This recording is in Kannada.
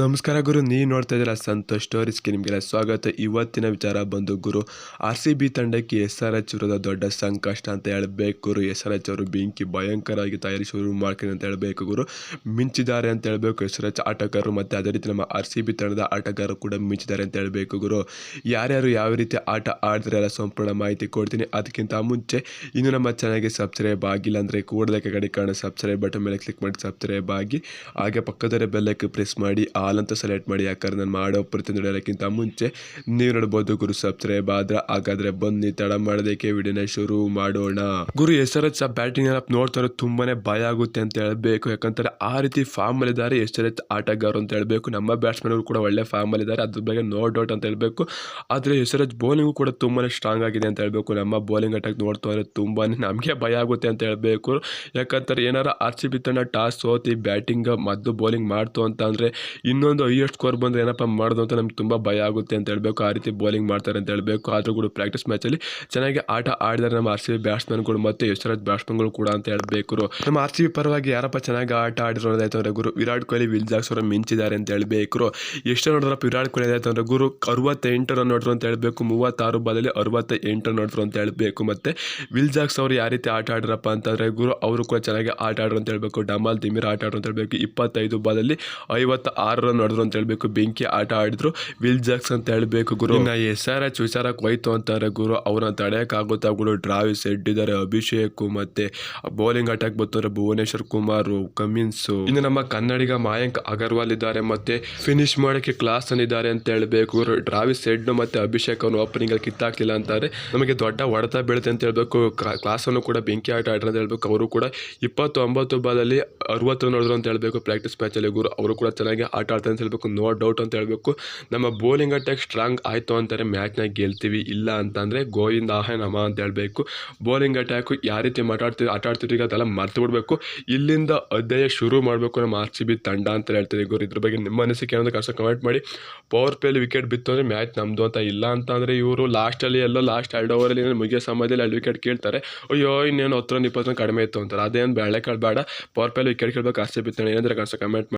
ನಮಸ್ಕಾರ ಗುರು, ನೀವು ನೋಡ್ತಾ ಇದ್ದೀರಾ ಸಂತೋಷ್ ಸ್ಟೋರೀಸ್ಗೆ ನಿಮಗೆಲ್ಲ ಸ್ವಾಗತ. ಇವತ್ತಿನ ವಿಚಾರ ಬಂದು ಗುರು, ಆರ್ ಸಿ ಬಿ ತಂಡಕ್ಕೆ ಎಸ್ ಆರ್ ಎಚ್ ವಿರೋಧ ದೊಡ್ಡ ಸಂಕಷ್ಟ ಅಂತ ಹೇಳಬೇಕು ಗುರು. ಎಸ್ ಆರ್ ಎಚ್ ಅವರು ಬೆಂಕಿ ಭಯಂಕರವಾಗಿ ತಯಾರಿ ಶುರು ಮಾಡ್ತೀನಿ ಅಂತ ಹೇಳಬೇಕು ಗುರು. ಮಿಂಚಿದ್ದಾರೆ ಅಂತ ಹೇಳಬೇಕು ಎಸ್ ಆರ್ ಎಚ್ ಆಟಗಾರರು, ಮತ್ತು ಅದೇ ರೀತಿ ನಮ್ಮ ಆರ್ ಸಿ ಬಿ ತಂಡದ ಆಟಗಾರರು ಕೂಡ ಮಿಂಚಿದ್ದಾರೆ ಅಂತ ಹೇಳಬೇಕು ಗುರು. ಯಾರ್ಯಾರು ಯಾವ ರೀತಿ ಆಟ ಆಡಿದ್ರೆ ಎಲ್ಲ ಸಂಪೂರ್ಣ ಮಾಹಿತಿ ಕೊಡ್ತೀನಿ. ಅದಕ್ಕಿಂತ ಮುಂಚೆ ಇನ್ನು ನಮ್ಮ ಚಾನಲ್ಗೆ ಸಬ್ಸ್ಕ್ರೈಬ್ ಆಗಿಲ್ಲ ಅಂದರೆ ಕೂಡಲೇ ಕಡೆ ಕಾಣೋ ಸಬ್ಸ್ಕ್ರೈಬ್ ಬಟನ್ ಮೇಲೆ ಕ್ಲಿಕ್ ಮಾಡಿ ಸಬ್ಸ್ಕ್ರೈಬ್ ಆಗಿ, ಹಾಗೆ ಪಕ್ಕದಲ್ಲೇ ಬೆಲ್ಲಕ್ಕೆ ಪ್ರೆಸ್ ಮಾಡಿ ಆಲ್ ಅಂತ ಸೆಲೆಕ್ಟ್ ಮಾಡಿ ಯಾಕಂದ್ರೆ ನಾನು ಮಾಡೋ ಪ್ರತಿ ನೋಡೋಕ್ಕಿಂತ ಮುಂಚೆ ನೀವು ನೋಡ್ಬೋದು ಗುರು ಸಬ್ಸ್ಕ್ರೈಬ್ ಆದ್ರೆ ಹಾಗಾದ್ರೆ ಬನ್ನಿ, ತಡ ಮಾಡೋದಕ್ಕೆ ವಿಡಿಯೋನ ಶುರು ಮಾಡೋಣ. ಗುರು ಎಸ್ರಚ್ ಆ ಬ್ಯಾಟಿಂಗ್ ನೋಡ್ತಾರೆ ತುಂಬಾನೇ ಭಯ ಆಗುತ್ತೆ ಅಂತ ಹೇಳಬೇಕು. ಯಾಕಂತಾರೆ ಆ ರೀತಿ ಫಾರ್ಮ್ ಅಲ್ಲಿ ಇದ್ದಾರೆ ಎಸ್ ಆರ್ ಎಚ್ ಆಟಗಾರರು ಅಂತ ಹೇಳಬೇಕು. ನಮ್ಮ ಬ್ಯಾಟ್ಸ್ಮನ್ ಅವರು ಕೂಡ ಒಳ್ಳೆ ಫಾರ್ಮ್ ಅಲ್ಲಿ ಇದ್ದಾರೆ. ಅದ್ರ ಬಗ್ಗೆ ನೋ ಡೌಟ್ ಅಂತ ಹೇಳಬೇಕು. ಆದ್ರೆ ಎಸ್ ಆರ್ ಎಚ್ ಬೌಲಿಂಗು ಕೂಡ ತುಂಬಾನೇ ಸ್ಟ್ರಾಂಗ್ ಆಗಿದೆ ಅಂತ ಹೇಳಬೇಕು. ನಮ್ಮ ಬೌಲಿಂಗ್ ಅಟ್ಯಾಕ್ ನೋಡ್ತಾ ತುಂಬಾನೇ ನಮಗೆ ಭಯ ಆಗುತ್ತೆ ಅಂತ ಹೇಳಬೇಕು. ಯಾಕಂತಾರೆ ಏನಾರ ಆರ್ ಸಿ ಬಿ ತಂಡ ಟಾಸ್ ಸೋತಿ ಬ್ಯಾಟಿಂಗ್ ಮದ್ದು ಬೌಲಿಂಗ್ ಮಾಡ್ತು ಅಂತ ಅಂದ್ರೆ ಇನ್ನೊಂದು ಹೈಯೆಸ್ಟ್ ಸ್ಕೋರ್ ಬಂದರೆ ಏನಪ್ಪ ಮಾಡೋದು ಅಂತ ನಮ್ಗೆ ತುಂಬ ಭಯ ಆಗುತ್ತೆ ಅಂತ ಹೇಳಬೇಕು. ಆ ರೀತಿ ಬೌಲಿಂಗ್ ಮಾಡ್ತಾರೆ ಅಂತ ಹೇಳಬೇಕು. ಆದರೂ ಕೂಡ ಪ್ರಾಕ್ಟೀಸ್ ಮ್ಯಾಚಲ್ಲಿ ಚೆನ್ನಾಗಿ ಆಟ ಆಡಿದರೆ ನಮ್ಮ ಆರ್ ಸಿ ಬಿ ಬ್ಯಾಟ್ಸ್ಮನ್ಗಳು ಮತ್ತು ಯಶರಾಜ್ ಬ್ಯಾಟ್ಸ್ಮನ್ಗಳು ಕೂಡ ಅಂತ ಹೇಳಬೇಕು ನಮ್ಮ ಆರ್ ಸಿ ಬಿ ಪರವಾಗಿ ಯಾರಪ್ಪ ಚೆನ್ನಾಗಿ ಆಟ ಆಡಿರೋದಾಯ್ತು ಅಂದ್ರೆ ಗುರು, ವಿರಾಟ್ ಕೊಹ್ಲಿ, ವಿಲ್ ಜಾಕ್ಸ್ ಅವರು ಮಿಂಚಿದ್ದಾರೆ ಅಂತ ಹೇಳಬೇಕು ಎಷ್ಟು ನೋಡಿದ್ರಪ್ಪ ವಿರಾಟ್ ಕೊಹ್ಲಿ ಆಯ್ತು ಅಂದ್ರೆ ಗುರು ಅರವತ್ತೆಂಟು ರನ್ ನೋಡಿದ್ರು ಅಂತ ಹೇಳಬೇಕು. ಮೂವತ್ತಾರು ಬದಲಿ ಅರವತ್ತ ಎಂಟು ನೋಡಿದ್ರು ಅಂತ ಹೇಳಬೇಕು. ಮತ್ತು ವಿಲ್ ಜಾಕ್ಸ್ ಅವರು ಯಾವ ರೀತಿ ಆಟ ಆಡಿರಪ್ಪ ಅಂತಂದರೆ ಗುರು, ಅವರು ಕೂಡ ಚೆನ್ನಾಗಿ ಆಟ ಆಡ್ರು ಅಂತ ಹೇಳಬೇಕು. ಡಮಾಲ್ ದಿಮಿರ್ ಆಟ ಆಡ್ರು ಅಂತ ಹೇಳಬೇಕು. ಇಪ್ಪತ್ತೈದು ಬಾಲಲ್ಲಿ ಐವತ್ತ ಆರು ರನ್ ನೋಡಿದ್ರು ಅಂತ ಹೇಳ್ಬೇಕು, ಬೆಂಕಿ ಆಟ ಆಡಿದ್ರು, ವಿಲ್ ಜಾಕ್ಸ್ ಅಂತ ಹೇಳ್ಬೇಕು ಗುರು. ಎಸ್ ಆರ್ ಎಚ್ ವಿಚಾರಕ್ಕೆ ಹೋಯ್ತು ಅಂತಾರೆ ಗುರು. ಅವ್ರನ್ನ ತಡೆಯಕ್ಕಾಗುತ್ತಾ ಗುರು? ಡ್ರಾವಿಸ್ ಹೆಡ್ ಇದ್ದಾರೆ ಅಭಿಷೇಕ್ ಮತ್ತೆ ಬೌಲಿಂಗ್ ಅಟ್ಯಾಕ್ ಬರ್ತಾರೆ ಭುವನೇಶ್ವರ್ ಕುಮಾರ್, ಕಮಿನ್ಸ್. ಇನ್ನು ನಮ್ಮ ಕನ್ನಡಿಗ ಮಾಯಾಂಕ್ ಅಗರ್ವಾಲ್ ಇದ್ದಾರೆ ಮತ್ತೆ ಫಿನಿಶ್ ಮಾಡೋಕೆ ಕ್ಲಾಸ್ ಇದ್ದಾರೆ ಅಂತ ಹೇಳ್ಬೇಕು ಗುರು. ಡ್ರಾವಿಸ್ ಹೆಡ್ ಮತ್ತೆ ಅಭಿಷೇಕ್ ಅವನು ಓಪನಿಂಗ್ ಅಲ್ಲಿ ಕಿತ್ತಾಕ್ಲಿಲ್ಲ ಅಂತಾರೆ. ನಮಗೆ ದೊಡ್ಡ ಹೊಡೆತ ಬೀಳುತ್ತೆ ಅಂತ ಹೇಳ್ಬೇಕು. ಕ್ಲಾಸ್ ಅನ್ನು ಕೂಡ ಬೆಂಕಿ ಆಟ ಆಡ್ರ ಅಂತ ಹೇಳ್ಬೇಕು. ಅವರು ಕೂಡ ಇಪ್ಪತ್ತು ಒಂಬತ್ತು ಬಾಲಲ್ಲಿ ಅರವತ್ತು ನೋಡಿದ್ರು ಅಂತ ಹೇಳ್ಬೇಕು ಪ್ರಾಕ್ಟೀಸ್ ಮ್ಯಾಚಲ್ಲಿ ಗುರು. ಅವರು ಕೂಡ ಚೆನ್ನಾಗಿ ಆಟ ಆಡ್ತಾರೆ ಅಂತ ಹೇಳ್ಬೇಕು ನೋ ಡೌಟ್ ಅಂತ ಹೇಳಬೇಕು. ನಮ್ಮ ಬೌಲಿಂಗ್ ಅಟ್ಯಾಕ್ ಸ್ಟ್ರಾಂಗ್ ಆಯಿತು ಅಂತಾರೆ ಮ್ಯಾಚ್ನಾಗ ಗೆಲ್ತೀವಿ, ಇಲ್ಲ ಅಂತಂದರೆ ಗೋವಿಂದ ಆಹ ನಮ ಅಂತ ಹೇಳಬೇಕು. ಬೌಲಿಂಗ್ ಅಟ್ಯಾಕು ಯಾವ ರೀತಿ ಮಾತಾಡ್ತೀವಿ ಆಟ ಆಡ್ತಿದ್ವಿ ಅದೆಲ್ಲ ಮರ್ತು ಬಿಡಬೇಕು. ಇಲ್ಲಿಂದ ಅಧ್ಯಯ ಶುರು ಮಾಡಬೇಕು ನಮ್ಮ ಆರ್ ಸಿ ಬಿ ತಂಡ ಅಂತ ಹೇಳ್ತೀವಿ ಗುರು. ಇದ್ರ ಬಗ್ಗೆ ನಿಮ್ಮ ಅನಿಸಿಕೆ ಏನಂದ್ರೆ ಕಷ್ಟ ಕಮೆಂಟ್ ಮಾಡಿ. ಪವರ್ ಪ್ಲೇಲಿ ವಿಕೆಟ್ ಬಿತ್ತು ಅಂದರೆ ಮ್ಯಾಚ್ ನಮ್ಮದು ಅಂತ ಇಲ್ಲ ಅಂತಂದರೆ ಇವರು ಲಾಸ್ಟಲ್ಲಿ ಎಲ್ಲೋ ಲಾಸ್ಟ್ ಎರಡು ಓವರಲ್ಲಿ ಮುಗಿಯೋ ಸಮಯದಲ್ಲಿ ಎರಡು ವಿಕೆಟ್ ಕೇಳ್ತಾರೆ. ಅಯ್ಯೋ, ಇನ್ನೇನು ಹತ್ತು ಇಪ್ಪತ್ತೊಂದು ಕಡಿಮೆ ಇತ್ತು ಅಂತಾರೆ. ಅದೇನು ಬೇಳೆ ಬೇಡ ಪವರ್ ಪ್ಲೇಲಿ ವಿಕೆಟ್ ಕೇಳಬೇಕು ಆರ್ ಸಿ ಬಿ ತಂಡ ಏನಂದ್ರೆ ಕಷ್ಟ ಕಮೆಂಟ್